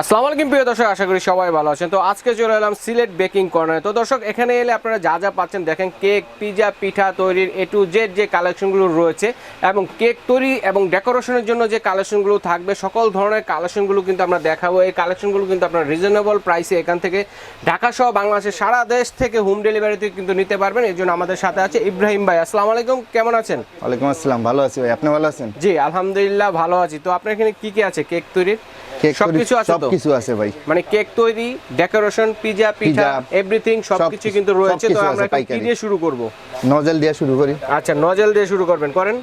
আসসালামু আলাইকুম প্রিয় দর্শক আশা করি সবাই ভালো আছেন। তো আজকে চলে এলাম সিলেট বেকিং কর্নারে তো দর্শক এখানে এলে আপনারা যা যা পাচ্ছেন দেখেন কেক পিজা পিঠা তৈরির এ টু জেড যে কালেকশনগুলো রয়েছে এবং কেক তৈরি এবং ডেকোরেশনের জন্য যে কালেকশনগুলো থাকবে সকল ধরনের কালেকশনগুলো কিন্তু আমরা দেখাবো। এই কালেকশনগুলো কিন্তু আপনারা রিজনেবল প্রাইসে এখান থেকে ঢাকা সহ বাংলাদেশের সারা দেশ থেকে হোম ডেলিভারিতে কিন্তু নিতে পারবেন। এই জন্য আমাদের সাথে আছে ইব্রাহিম ভাই। আসসালামু আলাইকুম কেমন আছেন? ওয়ালাইকুম আসসালাম ভালো আছি ভাই। আপনি ভালো আছেন? জি আলহামদুলিল্লাহ ভালো আছি। তো আপনার এখানে কি কি আছে কেক তৈরির? সবকিছু আছে তো? কিছু আছে ভাই। মানে কেক তৈরি ডেকোরেশন পিজা পিঠা পিজা, এভরিথিং সবকিছু সবকিছু- কিন্তু রয়েছে। তো আমরা কি দিয়ে শুরু করব? নজেল দিয়ে শুরু করি। আচ্ছা নজল দিয়ে শুরু করবেন। করেন।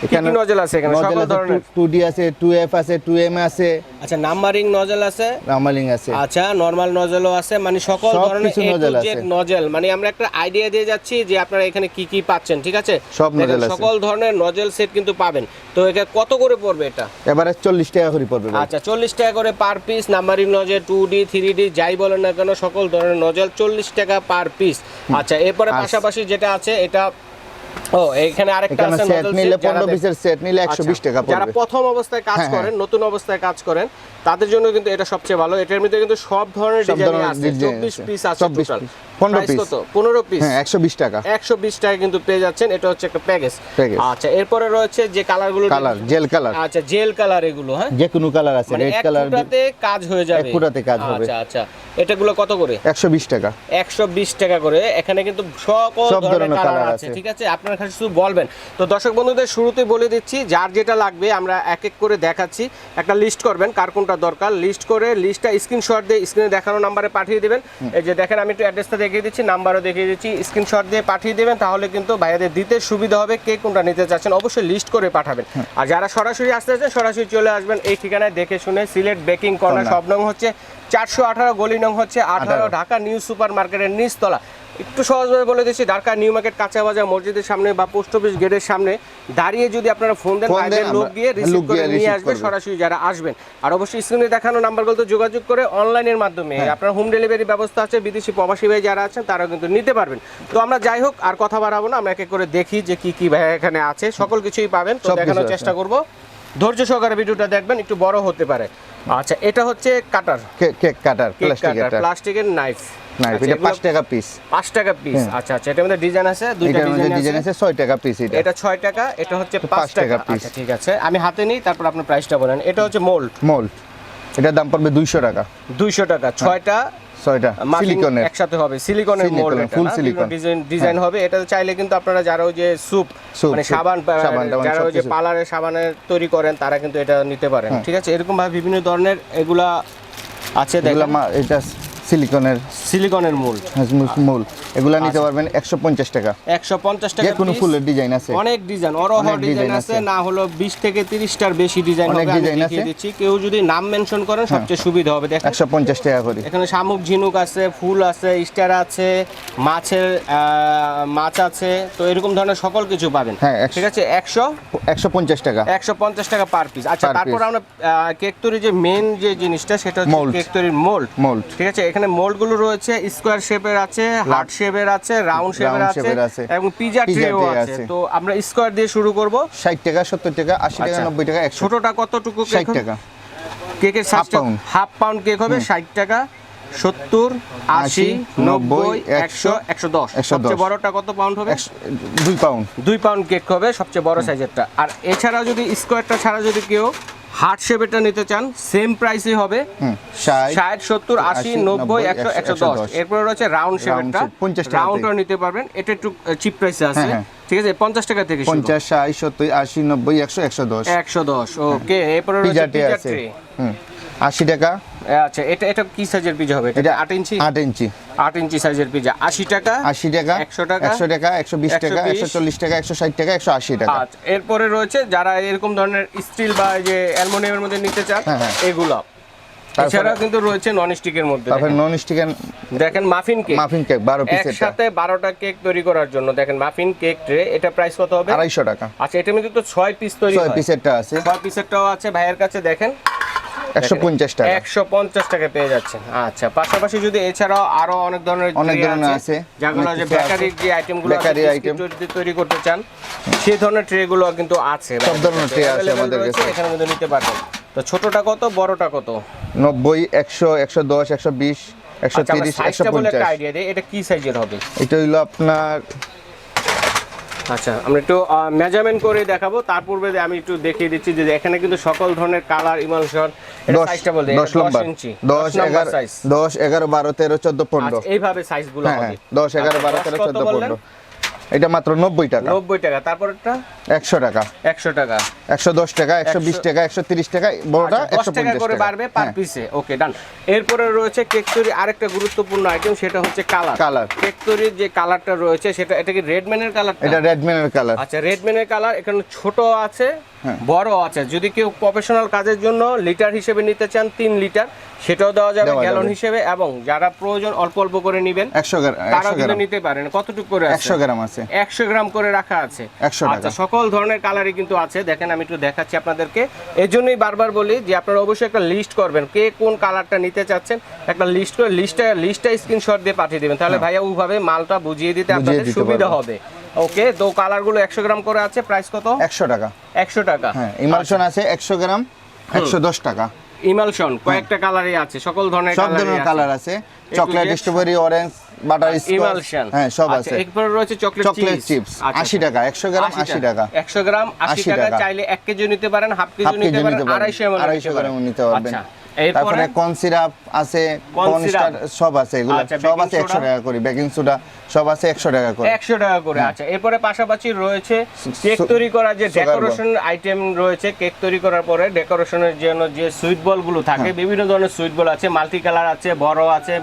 কি কি নজেল আছে এখানে? সকল ধরনের? টু ডি আছে টু এফ আছে টু এম আছে। আচ্ছা নাম্বারিং নজেল আছে? রামালিং আছে। আচ্ছা নরমাল নজেলও আছে মানে সকল ধরনের Z আছে। নজেল মানে আমরা একটা আইডিয়া দিয়ে যাচ্ছি যে আপনারা এখানে কি কি পাচ্ছেন ঠিক আছে? সব nozzle আছে। সকল ধরনের নজেল সেট কিন্তু পাবেন। তো এটা কত করে পড়বে এটা? এবারে চল্লিশ টাকা করে পড়বে আচ্ছা চল্লিশ টাকা করে per piece numbering nozzle two D three D যাই বলেন না কেন সকল ধরনের নজেল চল্লিশ টাকা পার পিস আচ্ছা এরপরে পাশাপাশি যেটা আছে এটা ও এখানে আরেকটা আছে সেট নিলে set, যারা পনেরো দেখ- পিসের সেট নিলে একশো বিশ পড়বে টাকা যারা প্রথম অবস্থায় কাজ হ্যাঁ, হ্যাঁ। করেন নতুন অবস্থায় কাজ করেন তাদের জন্য কিন্তু এটা সবচেয়ে ভালো এটার মধ্যে কিন্তু সব ধরনের ডিজাইন আছে design চব্বিশ আছে। পিস আছে টোটাল 15 piece। কত? পনেরো পিস হ্যাঁ একশো বিশ টাকা। একশো বিশ টাকা কিন্তু পেয়ে যাচ্ছেন। এটা হচ্ছে একটা প্যাকেজ আচ্ছা এরপরে রয়েছে যে কালারগুলো কালার জেল কালার আচ্ছা জেল কালার এগুলো হ্যাঁ? যে কোনো কালার আছে মানে রেড কালার ফুটাতে কাজ হয়ে যাবে। এক ফুটাতে কাজ হবে। আচ্ছা আচ্ছা। এটাগুলো কত করে? একশো বিশ টাকা। একশো বিশ টাকা করে। এখানে কিন্তু সকল ধরনের কালার আছে আছে। ঠিক আছে? আপনার কাছে শুধু বলবেন। তো দর্শক বন্ধুদের শুরুতে বলে দিচ্ছি যার যেটা লাগবে আমরা এক এক করে দেখাচ্ছি। একটা লিস্ট করবেন কার কোনটা দরকার। লিস্ট করে লিস্টটা স্ক্রিনশট দিয়ে স্ক্রিনে দেখানো নাম্বারে পাঠিয়ে দেবেন। এই যে দেখেন আমি একটু অ্যাড্রেসটা দেখিয়ে দিচ্ছি নাম্বারও দেখিয়ে দিচ্ছি। স্ক্রিনশট দিয়ে পাঠিয়ে দেবেন তাহলে কিন্তু ভাইয়াদের দিতে সুবিধা হবে কে কোনটা নিতে চাচ্ছেন। অবশ্যই লিস্ট করে পাঠাবেন। আর যারা সরাসরি আসতে চাচ্ছেন সরাসরি চলে আসবেন এই ঠিকানায় দেখে শুনে সিলেট বেকিং কর্নার কর্নার। সব নং হচ্ছে চারশো আঠারো গলি নং হচ্ছে আঠারো ঢাকা নিউ সুপার মার্কেটের নিচতলা। একটু সহজভাবে বলে দিচ্ছি ঢাকা নিউ মার্কেট কাঁচা বাজার মসজিদের সামনে বা পোস্ট অফিস গেটের সামনে দাঁড়িয়ে যদি আপনারা ফোন দেন ভাইদের লোক গিয়ে রিসিভ করে নিয়ে আসবে সরাসরি যারা আসবেন। আর অবশ্যই স্ক্রিনে দেখানো নাম্বারগুলো যোগাযোগ করে অনলাইনের মাধ্যমে। হ্যাঁ। আপনার হোম ডেলিভারি ব্যবস্থা আছে বিদেশি প্রবাসী ভাই যারা আছেন তারাও কিন্তু নিতে পারবেন। তো আমরা যাই হোক আর কথা বাড়াবো না আমরা এক এক করে দেখি যে কি কি ভাই এখানে আছে। সকল কিছুই পাবেন তো দেখানোর চেষ্টা করব। ধৈর্য সহকারে ভিডিওটা দেখবেন একটু বড় হতে পারে। আচ্ছা এটা হচ্ছে cutter cake cutter cake plastic cutter প্লাস্টিকের নাইফ এটা পাঁচ টাকা পিস পাঁচ টাকা পিস হ্যাঁ। আচ্ছা আচ্ছা এটার মধ্যে ডিজাইন আছে? দুইটা এটার মধ্যে ডিজাইন ডিজাইন আছে? আছে টাকা পিস এটা। টাকা এটা হচ্ছে টাকা আচ্ছা ঠিক আছে। আমি হাতে নিই তারপর আপনার প্রাইসটা বলেন। এটা হচ্ছে মোল্ড মোল্ড এটার দাম পড়বে দুইশো টাকা। দুইশো টাকা। ছয়টা ছয়টা। সিলিকনের একসাথে হবে। সিলিকনের মোল্ড silicone। ডিজাইন ডিজাইন হবে। এটা চাইলে কিন্তু আপনারা যারা ওই যে স্যুপ মানে সাবান পা- সাবান যারা ওই যে। সাবানের তৈরি করেন তারা কিন্তু এটা নিতে পারেন। হ্যাঁ। ঠিক আছে? এরকম ভাবে বিভিন্ন ধরনের এগুলা আছে এগুলা দেখেন। মা- এটা সিলিকনের সিলিকনের মোল্ড মূল এগুলা নিতে পারবেন একশো পঞ্চাশ টাকা। একশো পঞ্চাশ যে টাকা কোনো ফুলের ডিজাইন আছে। অনেক ডিজাইন অরহ ডিজাইন আছে। না হলো বিশ থেকে তিরিশটার বেশি ডিজাইন হবে আমি আছে। দিচ্ছি। কেউ যদি নাম মেনশন করেন সবচেয়ে সুবিধা হবে। দেখেন একশো পঞ্চাশ টাকা করে। এখানে শামুক ঝিনুক আছে ফুল আছে স্টার আছে মাছের মাছ আছে তো এরকম ধরনের সকল কিছু পাবেন। হ্যাঁ, ঠিক আছে? একশো? একশো পঞ্চাশ টাকা। একশো পঞ্চাশ টাকা পার পিস আচ্ছা তারপর। আমরা কেক তৈরির যে মেন যে জিনিসটা সেটা হচ্ছে। কেক তৈরির মোল্ড মোল্ড ঠিক আছে? এখানে মোল্ডগুলো রয়েছে স্কোয়ার শেপের আছে হার্ট শেপের আছে রাউন্ড শেপের আছে। এবং পিজা ট্রেও আছে। তো আমরা স্কোয়ার দিয়ে শুরু করব। ষাট টাকা সত্তর টাকা আশি টাকা আচ্ছা। নব্বই টাকা একশো। ছোটটা কতটুকু ষাট টাকা। কেকের সাইজটা pound। হাফ পাউন্ড কেক হবে ষাট টাকা সত্তর আশি নব্বই একশো একশো দশ। 110 সবচেয়ে বড়টা কত পাউন্ড হবে? দুই পাউন্ড দুই পাউন্ড কেক হবে সবচেয়ে বড় সাইজেরটা আর এছাড়াও যদি স্কোয়ারটা ছাড়া যদি কেউ হার্ট শেপেরটা নিতে চান সেম প্রাইসই হবে। ষাট সত্তর আশি নব্বই একশো একশো, দশ। এরপরে রয়েছে রাউন্ড শেপেরটা। shape, 50 টাকা রাউন্ডটা। নিতে পারবেন। এটা একটু চিপ প্রাইসে আছে। হ্যাঁ, হ্যাঁ। ঠিক আছে পঞ্চাশ টাকা থেকে। পঞ্চাশ ষাট সত্তর আশি নব্বই একশো একশো দশ। একশো দশ ওকে এরপরে রয়েছে আশি টাকা। আচ্ছা এটা এটা কি সাইজের পিজা হবে? এটা আট ইঞ্চি? আট ইঞ্চি। আট ইঞ্চি সাইজের পিজা আশি টাকা? আশি টাকা 100 টাকা, একশো টাকা একশো বিশ টাকা 120 একশো চল্লিশ টাকা একশো ষাট টাকা একশো আশি টাকা। আচ্ছা এরপরে রয়েছে যারা এরকম ধরনের স্টিল বা যে অ্যালুমিনিয়ামের মধ্যে নিতে চান হ্যাঁ, হ্যাঁ। এগুলো। কিন্তু রয়েছে নন স্টিকের মধ্যে তারপরে নন স্টিকের দেখেন মাফিন কেক মাফিন কেক পিসেরটা একসাথে বারোটা কেক তৈরি করার জন্য দেখেন মাফিন কেক ট্রে এটা প্রাইস কত হবে? আড়াইশো টাকা। আচ্ছা এটার মধ্যে তো ছয় পিস তৈরি হয়। পিসেরটা আছে। পিসেরটাও আছে ভাইয়ের কাছে দেখেন। একশো পঞ্চাশ টাকা। একশো পঞ্চাশ টাকা পেয়ে যাচ্ছেন। আচ্ছা পাশাপাশি যদি এছাড়াও আরও অনেক ধরনের অনেক ধরনের আছে, যেগুলো যে। বেকারির যে আইটেমগুলো item। বিস্কিট যদি তৈরি করতে চান সেই ধরনের ট্রে গুলো কিন্তু আছে। সব ধরনের tray আছে আমাদের কাছে। এখানে কিন্তু নিতে পারবেন। তো ছোটটা কত বড়টা কত? নব্বই একশো একশো দশ একশো বিশ একশো আচ্ছা তিরিশ একশো সাইজটা বলে একটা পঞ্চাশ। আইডিয়া দিই এটা কি সাইজের হবে? এটা হইল আপনার আচ্ছা আমরা একটু মেজারমেন্ট করে দেখাবো। তার পূর্বে আমি একটু দেখিয়ে দিচ্ছি যে এখানে কিন্তু সকল ধরনের কালার ইমালশন সাইজটা বলতে 10 লম্বা 10 11 10 11 12 13 14 15 এইভাবে সাইজগুলো 10 11 12 13 14 15 এটা মাত্র নব্বই টাকা। নব্বই টাকা। তারপরটা একশো টাকা। একশো টাকা। একশো দশ টাকা একশো বিশ টাকা একশো তিরিশ টাকা বড়টা আচ্ছা, একশো টাকা করে বাড়বে পার। পিসে ওকে ডান এরপরে রয়েছে কেক তৈরি আরেকটা গুরুত্বপূর্ণ আইটেম সেটা হচ্ছে কালার Colour। কেক তৈরির যে কালারটা রয়েছে সেটা এটা কি রেডম্যানের কালার এটা রেডম্যানের কালার আচ্ছা রেডম্যানের কালার এখানে ছোট আছে হ্যাঁ। বড় আছে। যদি কেউ প্রফেশনাল কাজের জন্য লিটার হিসেবে নিতে চান তিন লিটার সেটাও দেওয়া যাবে গ্যালন হিসেবে এবং যারা প্রয়োজন অল্প অল্প করে নেবেন একশো গ্রাম তারা কিন্তু নিতে পারেন। কতটুকু করে আছে? একশো গ্রাম আছে। একশো গ্রাম করে রাখা আছে। 100। আচ্ছা সকল ধরনের কালারই কিন্তু আছে। দেখেন আমি একটু দেখাচ্ছি আপনাদেরকে। এই জন্যই বারবার বলি যে আপনারা অবশ্যই একটা লিস্ট করবেন কে কোন কালারটা নিতে চাচ্ছেন। একটা লিস্ট করে লিস্টটা লিস্টটা স্ক্রিনশট দিয়ে পাঠিয়ে দেবেন। তাহলে ভাইয়া ওইভাবে মালটা বুঝিয়ে দিতে হ্যাঁ। আপনাদের সুবিধা হবে। ওকে তো কালারগুলো একশো গ্রাম করে আছে। প্রাইস কত? একশো টাকা। একশো টাকা। হ্যাঁ ইমালশন আছে একশো গ্রাম একশো দশ টাকা। ইমালশন কয়েকটা কালারই আছে সকল ধরনের সব ধরনের কালার আছে। Chocolate strawberry orange butter emulsion. হ্যাঁ সব আছে। এরপরে রয়েছে চকলেট চকলেট চিপস আশি টাকা একশো গ্রাম আশি টাকা। একশো গ্রাম আশি 80 টাকা। চাইলে এক কেজি নিতে পারেন হাফ কেজি নিতে পারেন নিতে পারবেন। আড়াইশো ml গ্রাম নিতে পারবেন। আচ্ছা তারপরে কর্ন সিরাপ আছে কর্ন সব আছে এগুলো। আচ্ছা, সব আছে একশো soda? টাকা করে বেকিং সোডা সব আছে একশো টাকা করে। একশো টাকা করে আচ্ছা। এরপরে পাশাপাশি রয়েছে কেক তৈরি করার যে ডেকোরেশন আইটেম রয়েছে কেক তৈরি করার পরে ডেকোরেশনের জন্য যে সুইট বলগুলো থাকে হ্যাঁ। বিভিন্ন ধরনের সুইট বল আছে মাল্টি কালার আছে বড় আছে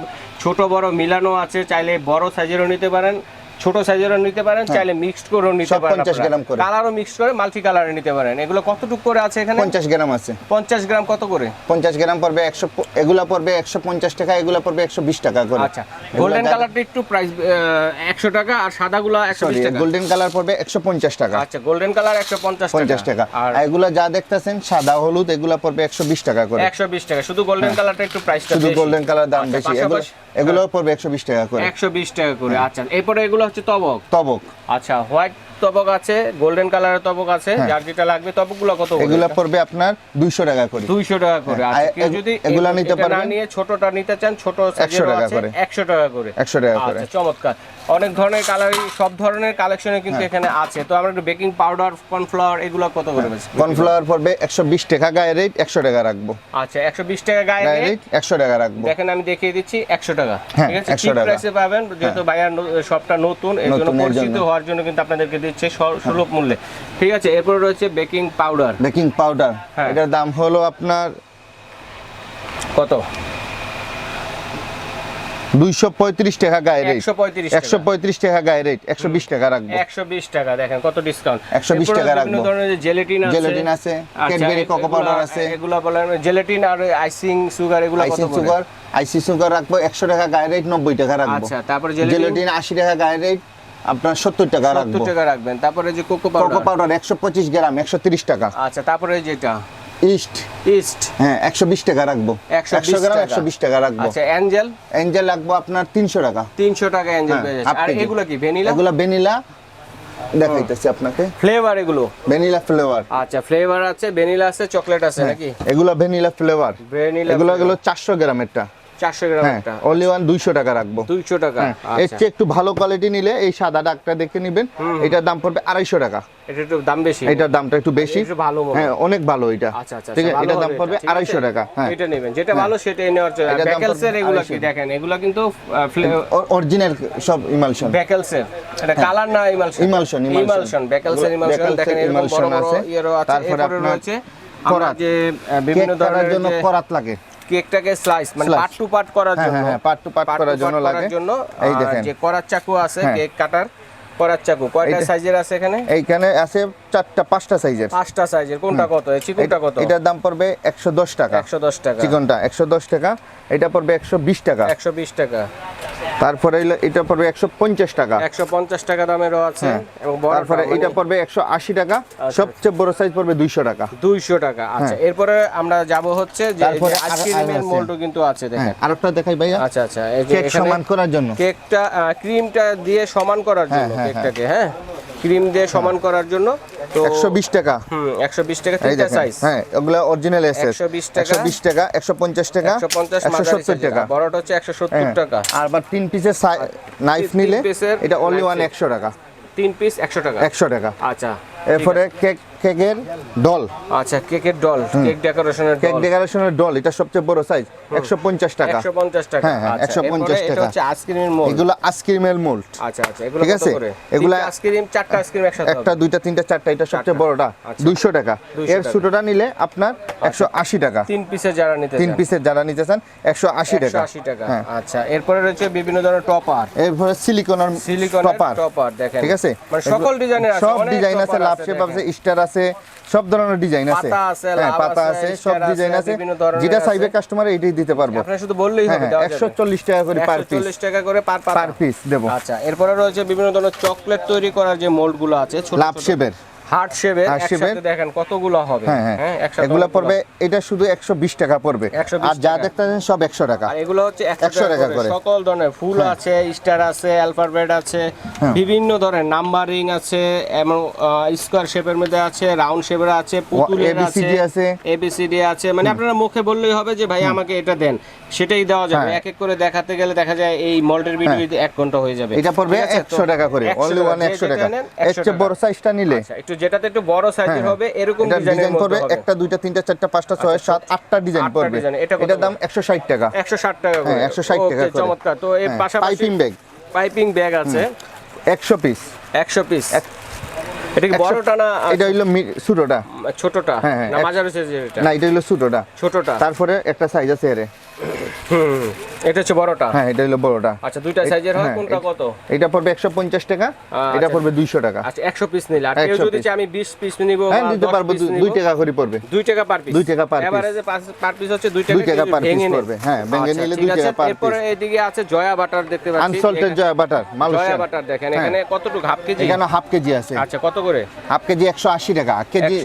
ছোট বড় মিলানো আছে চাইলে বড় সাইজেরও নিতে পারেন। ছোট সাইজেরও নিতে পারেন চাইলে মিক্সড করেও নিতে হ্যাঁ। পারেন 50 গ্রাম করে। কালারও মিক্সড করে মাল্টি কালারে নিতে পারেন। এগুলো কতটুকু করে আছে এখানে? পঞ্চাশ গ্রাম আছে। পঞ্চাশ গ্রাম কত করে? পঞ্চাশ গ্রাম পড়বে একশো এগুলা পড়বে একশো পঞ্চাশ টাকা এগুলা পড়বে একশো বিশ টাকা করে। আচ্ছা গোল্ডেন কালারটা একটু প্রাইস একশো টাকা আর সাদাগুলো একশো বিশ টাকা। গোল্ডেন কালার পড়বে একশো পঞ্চাশ টাকা। আচ্ছা গোল্ডেন কালার একশো পঞ্চাশ পঞ্চাশ টাকা। আর এগুলা যা দেখতেছেন সাদা হলুদ এগুলা পড়বে একশো বিশ টাকা করে। একশো বিশ টাকা। শুধু গোল্ডেন কালারটা একটু প্রাইসটা শুধু গোল্ডেন কালার দাম আচ্ছা, বেশি। এগুলো এগুলো পড়বে একশো বিশ টাকা করে। একশো বিশ টাকা করে আচ্ছা। এরপরে এগুলো হচ্ছে তবক? তবক। আচ্ছা হোয়াইট তবক আছে গোল্ডেন কালারের তবক আছে হ্যাঁ। যার যেটা লাগবে তবকগুলো কত এগুলা পড়বে আপনার দুইশো টাকা করে। দুইশো টাকা করে। হ্যাঁ, আচ্ছা আর কেউ যদি এগুলা নিতে এটা না নিয়ে ছোটটা নিতে চান ছোট সাইজের টাকা আছে করে। একশো টাকা করে। 100 টাকা করে। আচ্ছা চমৎকার। অনেক ধরনের কালারই সব ধরনের কালেকশনে কিন্তু হ্যাঁ। এখানে আছে। তো আমরা একটু বেকিং পাউডার কর্নফ্লাওয়ার এগুলো কত করে বেচি? কর্নফ্লাওয়ার পড়বে একশো বিশ টাকা গায়ে রেট একশো টাকা রাখব। আচ্ছা একশো বিশ টাকা গায়ে রেট একশো টাকা রাখব। দেখেন আমি দেখিয়ে দিচ্ছি একশো টাকা। ঠিক আছে? 100 টাকা। প্রাইসে পাবেন যেহেতু ন- শপটা নতুন এর জন্য। পরিচিত হওয়ার জন্য কিন্তু আপনাদেরকে দিচ্ছে সুলভ মূল্যে। ঠিক আছে এরপর রয়েছে বেকিং পাউডার। Baking powder. হ্যাঁ। এটার দাম হলো আপনার কত? দুইশো পঁয়ত্রিশ টাকা গায়ে রেট একশো পঁয়ত্রিশ টাকা। গায়ে রেট একশো বিশ টাকা রাখব। একশো বিশ টাকা দেখেন কত ডিসকাউন্ট 120 টাকা বিভিন্ন রাখব। ধরনের জেলেটিন জেলেটিন আছে, আচ্ছা। এগুলা বলেন জেলেটিন আর আইসিং সুগার এগুলো কত আইসি সুগার আইসি সুগার রাখব একশো টাকা গায়ে রেট নব্বই টাকা রাখব। আচ্ছা তারপরে জেলেটিন আশি টাকা গায়ে রেট আপনার সত্তর টাকা রাখব। টাকা রাখবেন। তারপরে যে কোকো কোকো পাউডার পাউডার একশো পঁচিশ গ্রাম একশো তিরিশ টাকা। আচ্ছা তারপরে যেটা? ইস্ট ইস্ট হ্যাঁ একশো বিশ টাকা রাখব। একশো গ্রাম। একশো বিশ টাকা রাখব। আচ্ছা অ্যাঞ্জেল এঞ্জেল রাখব আপনার তিনশো টাকা। তিনশো টাকা অ্যাঞ্জেল হ্যাঁ, আর এগুলো কি ভ্যানিলা? এগুলো ভ্যানিলা। দেখাইতেছি আপনাকে। ফ্লেভার এগুলো? ভ্যানিলা ফ্লেভার আচ্ছা ফ্লেভার আছে ভ্যানিলা আছে চকলেট আছে নাকি? এগুলো ভ্যানিলা ফ্লেভার ভ্যানিলা এগুলো এগুলো চারশো গ্রামেরটা। চারশো গ্রাম হ্যাঁ একটা। অনলি ওয়ান দুইশো টাকা রাখব। দুইশো টাকা হ্যাঁ এর আচ্ছা। চেয়ে একটু ভালো কোয়ালিটি নিলে এই সাদা ডাকটা দেখে নেবেন। এটার দাম পড়বে আড়াইশো টাকা। এটা একটু দাম বেশি। এটার দামটা একটু বেশি। ভালো হ্যাঁ অনেক ভালো এটা। আচ্ছা আচ্ছা ঠিক আচ্ছা, আছে এটার দাম পড়বে এটা, ঠিক আড়াইশো আছে? টাকা। হ্যাঁ। এটা নেবেন। যেটা ভালো সেটাই নেওয়ার জন্য ব্যাকেলসের এগুলো কি দেখেন? এগুলো কিন্তু অরিজিনাল সব ইমালশন ব্যাকেলসের এটা কালার না ইমালশন ইমালশন ইমালশন ব্যাকেলসের ইমালশন দেখেন এরকম বড় বড়। ইয়েরও আছে তারপরে আপনার রয়েছে। করাত। যে বিভিন্ন ধরনের জন্য করাত লাগে। কেকটাকে স্লাইস মানে পার্ট টু পার্ট করার জন্য হ্যাঁ, পার্ট টু পার্ট করার জন্য লাগে। জন্য এই দেখেন। যে করার চাকু আছে হ্যাঁ। কেক কাটার করার চাকু। কয়টা সাইজের আছে এখানে? এইখানে আছে চারটা পাঁচটা সাইজের পাঁচটা সাইজের কোনটা কত? চিকনটা কত? এটার দাম পড়বে একশো দশ টাকা। একশো দশ টাকা। চিকনটা একশো দশ টাকা এটা পড়বে একশো বিশ টাকা। একশো বিশ টাকা। তারপরে এটা পড়বে একশো পঞ্চাশ টাকা। একশো পঞ্চাশ টাকা দামেরও আছে হ্যাঁ। এবং বড় তারপরে এটা পড়বে একশো আশি টাকা। আচ্ছা। সবচেয়ে বড় সাইজ পড়বে দুইশো টাকা। দুইশো টাকা আচ্ছা। এরপরে আমরা যাব হচ্ছে যে আইসক্রিমের মোল্ডও কিন্তু আছে দেখেন। হ্যাঁ আরেকটা দেখাই ভাইয়া। আচ্ছা আচ্ছা। কেক সমান করার জন্য। কেকটা ক্রিমটা দিয়ে সমান করার হ্যাঁ, জন্য হ্যাঁ, কেকটাকে হ্যাঁ? ক্রিম দিয়ে সমান করার জন্য তো একশো বিশ টাকা। হুম একশো বিশ টাকা তিনটা সাইজ হ্যাঁ ওগুলা অরিজিনাল এসএস 120 টাকা, একশো বিশ টাকা একশো পঞ্চাশ টাকা একশো পঞ্চাশ একশো সত্তর টাকা। বড়টা হচ্ছে একশো সত্তর হ্যাঁ। টাকা। আর আবার তিন পিসের নাইফ নিলে পিসের এটা অনলি knife ওয়ান set। একশো টাকা। তিন পিস একশো টাকা। একশো টাকা। আচ্ছা। এরপরে কেক কেকের ডল। আচ্ছা কেকের ডল কেক ডেকোরেশনের কেক ডেকোরেশনের ডল এটা সবচেয়ে বড় সাইজ একশো পঞ্চাশ টাকা। একশো পঞ্চাশ টাকা। হ্যাঁ, হ্যাঁ, আচ্ছা, 150 এরপরে এটা হচ্ছে আইসক্রিমের মোল এগুলো আইসক্রিমের মোল্ড আচ্ছা আচ্ছা এগুলো ঠিক কত আছে? করে? এগুলা- আইসক্রিম চারটা আইসক্রিম একসাথে একটা দুইটা তিনটা চারটা এটা সবচেয়ে বড়টা আচ্ছা। দুইশো টাকা। এর টাকা। ছোটটা নিলে আপনার একশো আশি টাকা। তিন পিসে যারা নিতে তিন পিসের যারা নিতে চান একশো আশি টাকা। আশি টাকা। হ্যাঁ। আচ্ছা এরপরে রয়েছে বিভিন্ন ধরনের টপার এরপরে সিলিকনের সিলিকনের টপার টপার দেখেন। ঠিক আছে? মানে সকল ডিজাইনের আছে সব ডিজাইন আছে। Topper শেপ আছে স্টার আছে সব ধরনের ডিজাইন আছে। পাতা আছে, হ্যাঁ পাতা আছে, সব ডিজাইন আছে, যেটা। চাইবে কাস্টমার এইটাই দিতে পারব। আপনি শুধু বললেই হবে হ্যাঁ দেওয়া একশো যাবে চল্লিশ টাকা করে পার পিস 140 টাকা করে পার পার পিস দেবো। আচ্ছা এরপরে রয়েছে বিভিন্ন ধরনের চকলেট তৈরি করার যে মোল্ডগুলো আছে ছোট লাভ শেপের হার্ট shape একসাথে দেখেন কতগুলো হবে। হ্যাঁ হ্যাঁ। এগুলো পড়বে এটা শুধু একশো বিশ টাকা পড়বে। আর যা দেখতেছেন সব একশো টাকা। আর এগুলো হচ্ছে 100 টাকা করে। সকল ধরনের ফুল আছে স্টার আছে অ্যালফাবেট আছে হ্যাঁ। বিভিন্ন ধরনের নাম্বারিং আছে এবং স্কোয়ার শেপের মধ্যে আছে রাউন্ড শেপের আছে পুতুলের আছে আছে। এবিসিডি আছে। মানে আপনারা মুখে বললেই হবে যে ভাই আমাকে এটা দেন। সেটাই দেওয়া যাবে। হ্যাঁ। এক এক করে দেখাতে গেলে দেখা যায় এই মল্টের ভিডিও এক ঘণ্টা হয়ে যাবে। এটা পড়বে ঠিক আছে? তো একশো টাকা করে অনলি ওয়ান যে একশো যেটা টাকা। নেন, এর 100 চেয়ে টাকা। বড় সাইজটা নিলে। আচ্ছা, একটু যেটাতে একটু বড় সাইজের হ্যাঁ, হবে এরকম ডিজাইন হবে। একটা দুইটা তিনটা চারটা পাঁচটা ছয় সাত আটটা ডিজাইন কত এটার দাম করে? একশো ষাট টাকা। 160 টাকা করে। হ্যাঁ, 160 টাকা Okay, করে। চমৎকার। তো হ্যাঁ, পাশাপাশি পাইপিং ব্যাগ পাইপিং ব্যাগ আছে। একশো পিস 100 পিস এটা কি বড়টা না এটা হইল মি- ছোটটা। ছোটটা? হ্যাঁ, হ্যাঁ, না মাঝারি সাইজের এটা? না এটা হইল ছোটটা। ছোটটা? তারপরে একটা সাইজ আছে এর। হুম, এটা হচ্ছে বড়টা? হ্যাঁ এটা হইল বড়টা। আচ্ছা দুইটা সাইজের হয় হ্যাঁ, কোনটা কত? এটা পড়বে একশো পঞ্চাশ টাকা এটা আচ্ছা। পড়বে দুইশো টাকা। আচ্ছা 100 পিস নিলে। আর কেউ যদি। আমি 20 পিস নিব হ্যাঁ দিতে পারব piece দু- নিব, দুই টাকা করে পড়বে। 2 টাকা পার পিস দুই টাকা per piece। এভারেজে পার পিস হচ্ছে 2 টাকা দুই টাকা ভেঙে নেন। পড়বে, হ্যাঁ, ভেঙে আচ্ছা, নিলে ঠিক দুই আছে, টাকা per এরপরে piece। এদিকে আছে জয়া বাটার দেখতে পাচ্ছি। Unsalted Jaya butter Jaya butter দেখেন। হ্যাঁ। এখানে কতটুকু? Half KG? এখানে হাফ কেজি আছে। আচ্ছা কত করে? হাফ কেজি একশো আশি টাকা। কেজি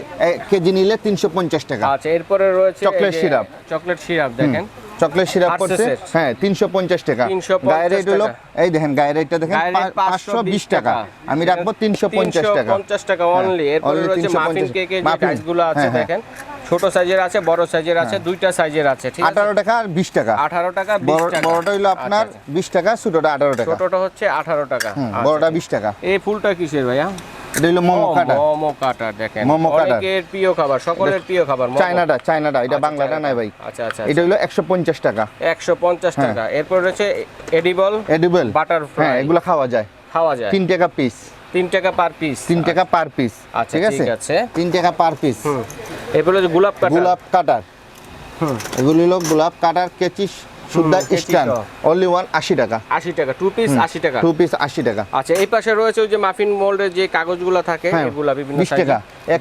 কেজি নিলে তিনশো পঞ্চাশ টাকা। আচ্ছা এরপরে রয়েছে চকলেট সিরাপ। চকলেট সিরাপ দেখেন। চকলেট সিরাপ পড়ছে হ্যাঁ তিনশো পঞ্চাশ টাকা। 350 গায়ের রেট হলো এই দেখেন গায়ের রেটটা দেখেন গায়ের rate পাঁচশো বিশ টাকা। আমি রাখব তিনশো পঞ্চাশ টাকা। 350 টাকা অনলি হ্যাঁ, এরপরে রয়েছে মাফিন কেকের যে ডাইসগুলো আছে হ্যাঁ, হ্যাঁ। দেখেন। ছোট সাইজের আছে বড় সাইজের আছে দুইটা সাইজের আছে ঠিক আছে? আঠারো টাকা আর বিশ টাকা। 18 টাকা 20 বড়- টাকা। বড়টা হইল আপনার আচ্ছা, বিশ টাকা ছোটটা আঠারো আচ্ছা। টাকা। ছোটটা হচ্ছে 18 টাকা। আচ্ছা, বড়টা ঠিক। বিশ টাকা। এই ফুলটা কিসের ভাইয়া? এটা হইল মোমো কাটা। মোমো কাটার দেখেন। মোমো কাটার। অনেকের প্রিয় খাবার সকলের প্রিয় খাবার। চায়নাটা চায়নাটা এটা আচ্ছা, বাংলাটা নাই ভাই। আচ্ছা আচ্ছা এটা একশো পঞ্চাশ টাকা। 150 হ্যাঁ। টাকা। এরপর রয়েছে এডিবল এডিবল বাটারফ্লাই হ্যাঁ এগুলো খাওয়া যায়। খাওয়া যায়। তিন টাকা পিস তিন টাকা পার পিস তিন টাকা পার পিস আচ্ছা, ঠিক আছে? ঠিক তিন টাকা পার পিস হুম। এরপর হচ্ছে গোলাপ কাটা গোলাপ কাটার। হুম। এগুলো হলো গোলাপ কাটার কেচিস সুদ্ধা স্ট্যান্ড অনলি ওয়ান আশি টাকা। আশি টাকা টু পিস আশি টাকা। টু পিস আশি টাকা। আচ্ছা এই পাশে রয়েছে ওই যে মাফিন মোল্ডের যে কাগজগুলো থাকে হ্যাঁ এগুলা বিভিন্ন টাকা। এক।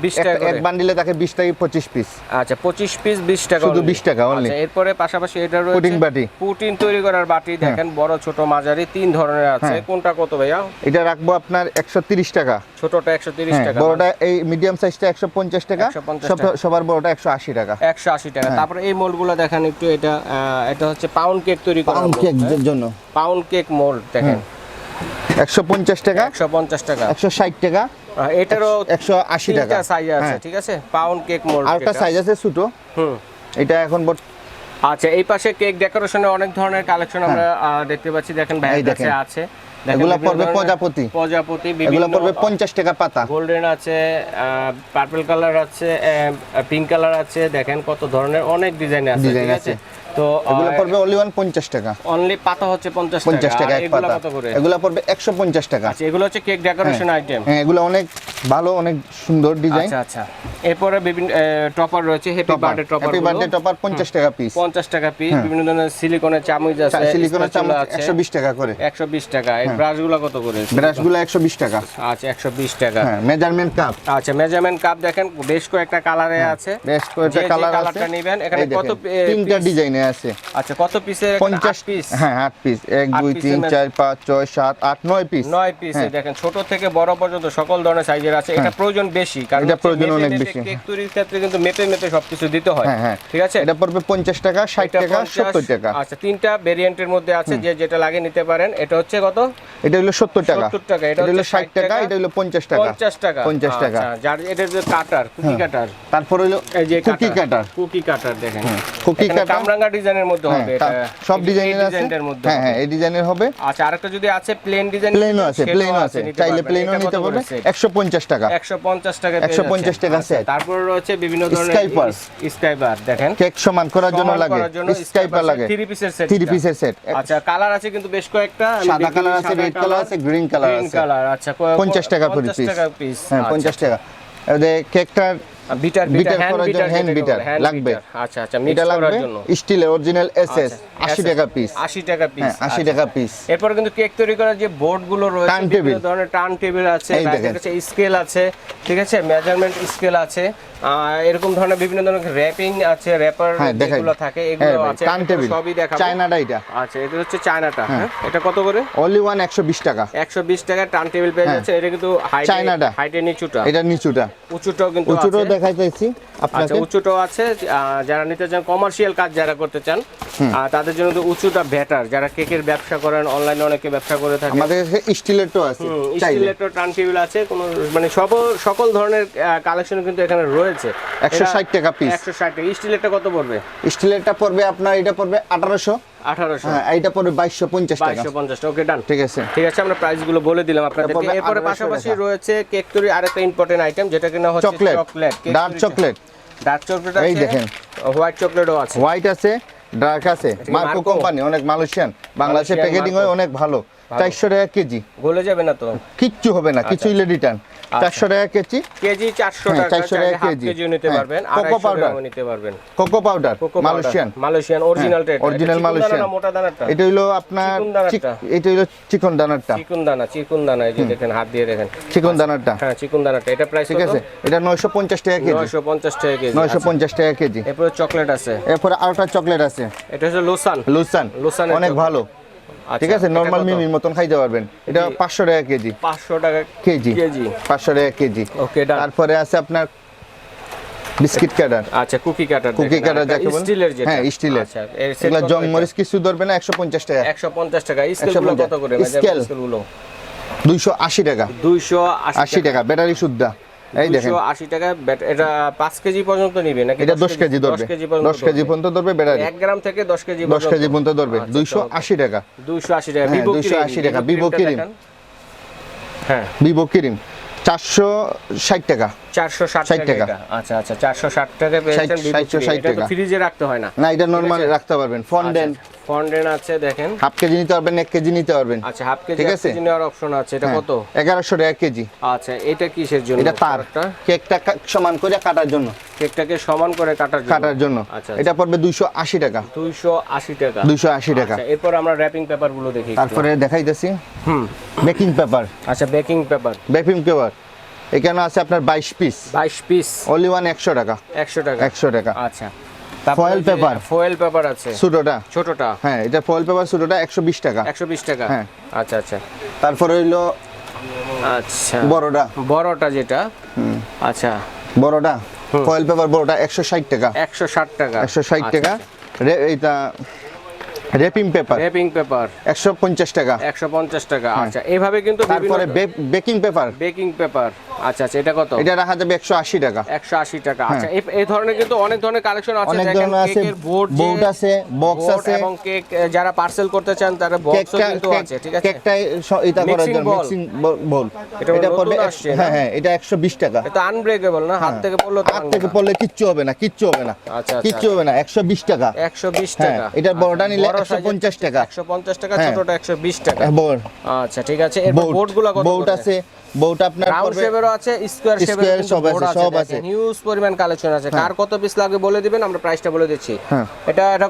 বান্ডিলে থাকে বিশ টাকা পঁচিশ পিস আচ্ছা পঁচিশ পিস বিশ টাকা শুধু only। 20 টাকা only। আচ্ছা, এরপরে পাশাপাশি এটা রয়েছে পুডিং বাটি। হ্যাঁ। পুটিন তৈরি করার বাটি দেখেন বড় ছোট মাঝারি তিন ধরনের আছে হ্যাঁ। কোনটা কত ভাইয়া এটা রাখব আপনার একশো তিরিশ টাকা ছোটটা একশো তিরিশ হ্যাঁ টাকা বড়টা এই মিডিয়াম সাইজটা একশো পঞ্চাশ টাকা 150 টাকা। সবার বড়টা একশো আশি টাকা একশো আশি টাকা হ্যাঁ। তারপরে এই মোল্ডগুলো দেখেন একটু এটা আহ, এটা হচ্ছে পাউন্ড কেক তৈরি করা পাউন্ড কেকের জন্য পাউন্ড কেক মোল্ড দেখেন একশো পঞ্চাশ টাকা একশো পঞ্চাশ টাকা একশো ষাট টাকা আহ, এটারও একশো আশি টাকা। তিনটা সাইজ আছে হ্যাঁ। ঠিক আছে? পাউন্ড কেক মোল্ড আর একটা সাইজ আছে ছোটো। হুম। এটা এখন আচ্ছা এই পাশে কেক ডেকোরেশনের অনেক ধরনের কালেকশন আমরা দেখতে পাচ্ছি। দেখেন হ্যাঁ। কাছে আছে। এগুলা পড়বে প্রজাপতি। প্রজাপতি এগুলো পড়বে পঞ্চাশ টাকা পাতা। গোল্ডেন আছে পার্পল কালার আছে পিঙ্ক কালার আছে। দেখেন কত ধরনের অনেক ডিজাইন আছে ঠিক আছে। তো এগুলো পড়বে অনলি ওয়ান পঞ্চাশ টাকা। অনলি পাতা হচ্ছে পঞ্চাশ পঞ্চাশ টাকা এক এগুলো পাতা। এগুলো পড়বে একশো পঞ্চাশ টাকা। আচ্ছা এগুলো হচ্ছে কেক ডেকোরেশন আইটেম হ্যাঁ এগুলো অনেক ভালো অনেক সুন্দর ডিজাইন আচ্ছা আচ্ছা। এরপরে বিভিন্ন টপার রয়েছে happy birthday topper happy birthday topper পঞ্চাশ টাকা পিস পঞ্চাশ টাকা পিস বিভিন্ন ধরনের সিলিকনের চামচ আছে সিলিকনের চামচ spatula আছে। একশো বিশ টাকা করে। একশো বিশ টাকা। এই ব্রাশগুলো কত করে? ব্রাশগুলো একশো বিশ টাকা। আচ্ছা একশো বিশ টাকা। হ্যাঁ মেজারমেন্ট কাপ আচ্ছা মেজারমেন্ট কাপ দেখেন বেশ কয়েকটা কালারে আছে। বেশ কয়েকটা কালার আছে। কালারটা নিবেন, এখানে কত তিনটা piece? ডিজাইনে আছে আচ্ছা কত পিসের পঞ্চাশ পিস? হ্যাঁ আট পিস। এক আট দুই piece তিন এর চার পাঁচ ছয় সাত আট নয় পিস। নয় পিস হ্যাঁ। দেখেন ছোট থেকে বড় পর্যন্ত সকল ধরনের সাইজের আছে। এটা প্রয়োজন বেশি কারণ এটা প্রয়োজন অনেক বেশি। কেক তৈরির ক্ষেত্রে কিন্তু মেপে মেপে সবকিছু দিতে হয়। হ্যাঁ হ্যাঁ। ঠিক আছে? এটা পড়বে পঞ্চাশ টাকা ষাট এটা টাকা 50 সত্তর টাকা। আচ্ছা তিনটা ভেরিয়েন্টের মধ্যে আছে যে যেটা লাগে নিতে পারেন এটা হচ্ছে কত? এটা হলো সত্তর টাকা। 70 টাকা, এটা হলো ষাট 60 টাকা এটা হলো পঞ্চাশ টাকা। পঞ্চাশ টাকা। পঞ্চাশ টাকা। হ্যাঁ। আচ্ছা, যার এটা যে কাটার কুকি কাটার তারপর হলো এই যে কুকি কাটার কুকি কাটার দেখেন। কুকি কাটার কামরাঙ্গা ডিজাইনের মধ্যে হ্যাঁ হবে এটা। সব ডিজাইনের আছে। হ্যাঁ হ্যাঁ এই ডিজাইনের হবে। আচ্ছা আরেকটা যদি আছে প্লেন ডিজাইন প্লেনও আছে প্লেনও আছে চাইলে প্লেনও নিতে পারবে একশো পঞ্চাশ টাকা। একশো পঞ্চাশ টাকা 150 টাকা set। তারপর রয়েছে বিভিন্ন ধরনের Skyper। স্কাইবার দেখেন। কেক সমান করার জন্য লাগে। স্কাইপার লাগে। থ্রি পিসের সেট থ্রি পিসের সেট আচ্ছা কালার আছে কিন্তু বেশ কয়েকটা। সাদা কালার আছে রেড কালার আছে গ্রিন কালার। গ্রিন কালার আচ্ছা ক- পঞ্চাশ টাকা করে 50 টাকা পিস হ্যাঁ পঞ্চাশ টাকা। এদের কেকটার beater beater beater hand beater লাগবে। আচ্ছা আচ্ছা মিক্স করার জন্য। স্টিলের অরিজিনাল এসএস আচ্ছা, আশি SS টাকা পিস 80 টাকা পিস হ্যাঁ আশি টাকা পিস এরপর কিন্তু কেক তৈরি করার যে বোর্ডগুলো রয়েছে বিভিন্ন। ধরনের টার্ন টেবিল আছে এই স্কেল আছে ঠিক আছে? মেজারমেন্ট স্কেল আছে এরকম ধরনের বিভিন্ন ধরনের র্যাপিং আছে র্যাপার হ্যাঁ যেগুলো থাকে এগুলো আছে টার্ন টেবিল সবই দেখাবো। চায়নাটা এটা। আচ্ছা এটা হচ্ছে চায়নাটা হ্যাঁ। এটা কত করে? অনলি ওয়ান একশো বিশ টাকা। একশো বিশ টাকা টার্ন টেবিল পেয়ে। যাচ্ছে এটা কিন্তু চায়নাটা। হাইটের নিচুটা। এটা নিচুটা। উঁচুটাও কিন্তু উঁচুটাও। দেখাইতেছি আচ্ছা আপনাকে। উঁচুটাও আছে যারা নিতে চান কমার্শিয়াল কাজ যারা করতে চান তাদের জন্য তো উঁচুটা বেটার যারা কেকের ব্যবসা করেন অনলাইনে অনেকে ব্যবসা করে থাকে আমাদের কাছে স্টিলেরটাও আছে স্টিলের টার্ন টেবিল আছে কোনো মানে সব সকল ধরনের কালেকশন কিন্তু এখানে রয়েছে। 160 টাকা। একশো ষাট টাকা। স্টিলেরটা কত পড়বে? স্টিলেরটা পড়বে আপনার এটা পড়বে আঠারোশো। আঠারোশো। হ্যাঁ টাকা। ওকে ডান। ঠিক আছে। ঠিক আছে আমরা প্রাইসগুলো বলে দিলাম আপনাদেরকে। এরপরে পাশাপাশি রয়েছে কেক তৈরি আরেকটা ইম্পর্টেন্ট আইটেম যেটা কিনা হচ্ছে chocolate. Dark chocolate. Dark chocolate এই দেখেন। হোয়াইট চকলেটও আছে। হোয়াইট আছে ডার্ক আছে। মার্কো কোম্পানি অনেক মালয়েশিয়ান। বাংলাদেশে হয় অনেক ভালো। চারশো টাকা কেজি। গলে যাবে না তো? কিচ্ছু হবে না কিছু ইলে রিটার্ন চারশো টাকা কেজি। কেজি চারশো হ্যাঁ, টাকা 400 চাইলে টাকা কেজি। নিতে হ্যাঁ, পারবেন Cocoa আড়াইশো powder। গ্রামও নিতে পারবেন। Cocoa powder cocoa Malaysian. Malaysian অরিজিনালটা এটা অরিজিনাল মালয়েশিয়ান। মোটা দানাটা এটা হলো আপনার চিকন এটা হলো চিকন দানারটা চিকন দানা চিকন দানা এই যে দেখেন হাত দিয়ে দেখেন। চিকন দানারটা হ্যাঁ চিকন দানাটা এটা প্রাইস ঠিক আছে এটা নয়শো পঞ্চাশ টাকা কেজি। নয়শো পঞ্চাশ টাকা কেজি নয়শো আচ্ছা। পঞ্চাশ টাকা কেজি। এরপরে চকলেট আছে। এরপরে আরেকটা চকলেট আছে। এটা হচ্ছে লোসান। লুসান। লুসানের অনেক ভালো। ঠিক আছে? নর্মাল মিমির মতন খাইতে পারবেন। এটা পাঁচশো টাকা কেজি। পাঁচশো টাকা কেজি। কেজি। পাঁচশো টাকা কেজি। ওকে তারপরে আছে আপনার বিস্কিট কাটার। আচ্ছা কুকি কাটার কুকি কাটার যাকে বলে? স্টিলের যেটা। হ্যাঁ স্টিলের। আচ্ছা set জং? মরিচ কিছু ধরবে না একশো পঞ্চাশ টাকা। 150 টাকা। স্কেলগুলো 150 কত করে। স্কেলগুলো দুইশো আশি টাকা। 280 আশি টাকা। ব্যাটারি শুদ্ধা। এই দেখেন। 80 টাকা এটা 5 কেজি পর্যন্ত নিবে নাকি এটা দশ কেজি? ধরবে। 10 কেজি পর্যন্ত ধরবে ব্যাটারি 1 গ্রাম থেকে 10 কেজি দশ কেজি পর্যন্ত ধরবে। আচ্ছা, দুইশো আশি টাকা। 280 টাকা। হ্যাঁ, ভিভো 280 টাকা, ভিভো ক্রিম। হ্যাঁ। Vivo cream. চারশো ষাট টাকা। 460 ষাট টাকা। আচ্ছা আচ্ছা 460 টাকা পেয়েছেন এটা তো। ফ্রিজে রাখতে হয় না। না এটা নর্মাল রাখতে পারবেন। ফন্ডেন্ট ফন্ডেন আছে দেখেন। হাফ কেজি নিতে পারবেন কেজি নিতে পারবেন। আচ্ছা হাফ কেজি ঠিক আছে? কেজি নেওয়ার অপশন আছে। এটা কত? টাকা কেজি। আচ্ছা এটা কিসের জন্য? এটা কেকটা সমান করে কাটার জন্য। কেকটাকে সমান করে কাটার জন্য। কাটার জন্য। আচ্ছা এটা পড়বে দুইশো আশি টাকা। 280 টাকা। দুইশো আশি টাকা। আচ্ছা এরপর আমরা র‍্যাপিং পেপারগুলো দেখি তারপরে দেখাইতেছি। হুম। বেকিং পেপার আচ্ছা বেকিং পেপার বেকিং পেপার এখানে আছে আপনার বাইশ পিস 22 পিস অনলি ওয়ান একশো টাকা। 100 টাকা। একশো টাকা। আচ্ছা। ফয়েল পেপার ফয়েল পেপার আছে। ছোটোটা। ছোটটা। হ্যাঁ এটা ফয়েল পেপার ছোটোটা একশো বিশ টাকা। 120 টাকা। হ্যাঁ। আচ্ছা আচ্ছা। তারপরে হইল আচ্ছা। বড়টা। বড়টা যেটা। আচ্ছা। বড়টা। ফয়েল পেপার বড়টা একশো ষাট টাকা। 160 টাকা। একশো ষাট আচ্ছা, টাকা। রে- এইটা রেপিং পেপার র‍্যাপিং পেপার একশো পঞ্চাশ টাকা। 150 টাকা। আচ্ছা এইভাবে কিন্তু হ্যাঁ। তারপরে বেকিং পেপার বেকিং পেপার আচ্ছা আচ্ছা এটা কত? এটা রাখা যাবে টাকা। একশো আশি টাকা। আচ্ছা এই এই ধরনের কিন্তু অনেক ধরনের কালেকশন আছে হ্যাঁ। অনেক ধরনের আছে বোর্ড বোর্ড আছে বক্স আছে। এবং কেক যারা পার্সেল করতে চান তারা বক্সও কিন্তু আছে ঠিক আছে? কেকটাই এটা করার জন্য মিক্সিং বল এটা এটা পড়বে? হ্যাঁ হ্যাঁ এটা টাকা। এটা আনব্রেকেবল না? হাত থেকে পড়ল হাত থেকে পড়লে কিচ্ছু হবে না কিচ্ছু হবে না। আচ্ছা, আচ্ছা। কিচ্ছু হবে না একশো বিশ টাকা। একশো বিশ হ্যাঁ, টাকা। এটার বড়টা নিলে 150 টাকা। একশো পঞ্চাশ টাকা হ্যাঁ। ছোটটা একশো বিশ টাকা। বোর্ড আচ্ছা ঠিক আছে। এরপর বোর্ড কত বোর্ড আছে। বোর্ড আপনার রাউন্ড শেপেরও আছে স্কোয়ার শেপের সব আছে, সব আছে। হিউজ পরিমাণ কালেকশন আছে। কার কত পিস লাগবে বলে দিবেন আমরা প্রাইসটা বলে দিচ্ছি। হ্যাঁ। এটা এটা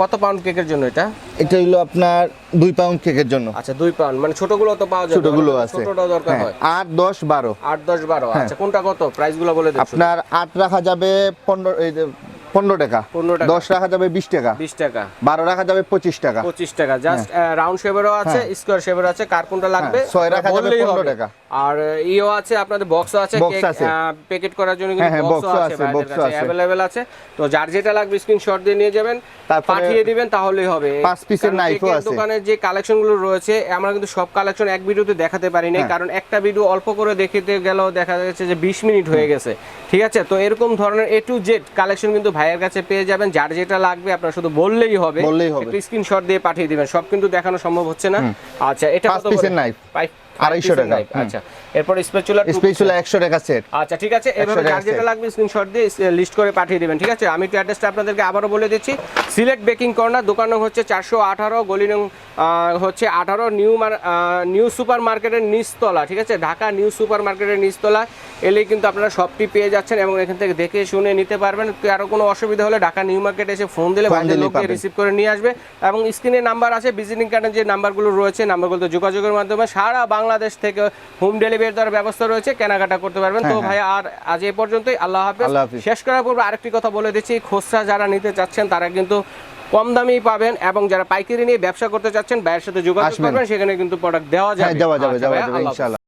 কত পাউন্ড কেকের জন্য এটা? এটা হইল আপনার দুই পাউন্ড কেকের জন্য। আচ্ছা দুই পাউন্ড মানে ছোটগুলো তো পাওয়া যাবে। ছোটগুলো আছে। ছোটটাও দরকার হ্যাঁ, হয়। আট দশ বারো। আট দশ বারো আচ্ছা কোনটা কত? প্রাইসগুলো বলে দিচ্ছি আপনার আট রাখা যাবে পনেরো এই যে পনেরো টাকা। 15 টাকা। দশ রাখা যাবে বিশ টাকা। বিশ টাকা। বারো রাখা যাবে পঁচিশ টাকা। পঁচিশ টাকা। জাস্ট রাউন্ড শেপেরও আছে স্কোয়ার শেপেরও আছে কার কোনটা লাগবে? হ্যাঁ, ছয় রাখা যাবে পনেরো 15 টাকা। আর ইও আছে আপনাদের বক্সও আছে। প্যাকেট করার জন্য কিন্তু হ্যাঁ, হ্যাঁ, বক্সও আছে আছে, box ও আছে। অ্যাভেলেবেল আছে তো যার যেটা লাগবে স্ক্রিনশট দিয়ে নিয়ে যাবেন পাঠিয়ে দিবেন তাহলেই হবে পাঁচ piece-এর কারণ knife ও কেকের আছে। দোকানের যে কালেকশনগুলো রয়েছে আমরা কিন্তু সব কালেকশন এক ভিডিওতে দেখাতে পারি নাই হ্যাঁ। কারণ একটা ভিডিও অল্প করে দেখিতে গেলেও দেখা যাচ্ছে যে বিশ মিনিট হয়ে গেছে ঠিক আছে তো এরকম ধরনের এ টু জেড কালেকশন কিন্তু ভাইয়ের কাছে পেয়ে যাবেন যার যেটা লাগবে আপনার শুধু বললেই হবে বললেই হবে। একটু স্ক্রিনশট দিয়ে পাঠিয়ে দিবেন সব কিন্তু দেখানো সম্ভব হচ্ছে না আচ্ছা এটা কত piece-এর করে? আড়াইশো টাকা, আচ্ছা এরপর স্পেচুলা স্পেশাল একশো টাকা সেট আচ্ছা ঠিক আছে। এভাবে যার যেটা লাগবে স্ক্রিনশট দিয়ে লিস্ট করে পাঠিয়ে দিবেন ঠিক আছে? আমি একটু অ্যাড্রেসটা আপনাদেরকে আবারও বলে দিচ্ছি। সিলেট বেকিং কর্নার দোকান নং হচ্ছে চারশো আঠারো গলি নং হচ্ছে আঠারো নিউ নিউ সুপার মার্কেটের নিচতলা ঠিক আছে? ঢাকা নিউ সুপার মার্কেটের নিচতলা। এলেই কিন্তু আপনারা সবটি পেয়ে যাচ্ছেন এবং এখান থেকে দেখে শুনে নিতে পারবেন। কারও কোনো অসুবিধা হলে ঢাকা নিউ মার্কেটে এসে ফোন দিলে বাইরের লোককে রিসিভ করে নিয়ে আসবে। এবং স্ক্রিনে নাম্বার আছে ভিজিটিং কার্ডের যে নাম্বারগুলো রয়েছে নাম্বারগুলো যোগাযোগের মাধ্যমে সারা বাংলাদেশ থেকে হোম ডেলিভারি দেওয়ার ব্যবস্থা রয়েছে কেনাকাটা করতে পারবেন। তো হ্যাঁ, হ্যাঁ। ভাই আর আজ এ পর্যন্তই আল্লাহ হাফেজ। শেষ করার পূর্বে আরেকটি কথা বলে দিচ্ছি খোসরা যারা নিতে চাচ্ছেন তারা কিন্তু কম দামেই পাবেন এবং যারা পাইকারি নিয়ে ব্যবসা করতে চাচ্ছেন ভাইয়ের সাথে যোগাযোগ। করবেন সেখানে কিন্তু প্রোডাক্ট দেওয়া যায় যাবে। দেওয়া যাবে আচ্ছা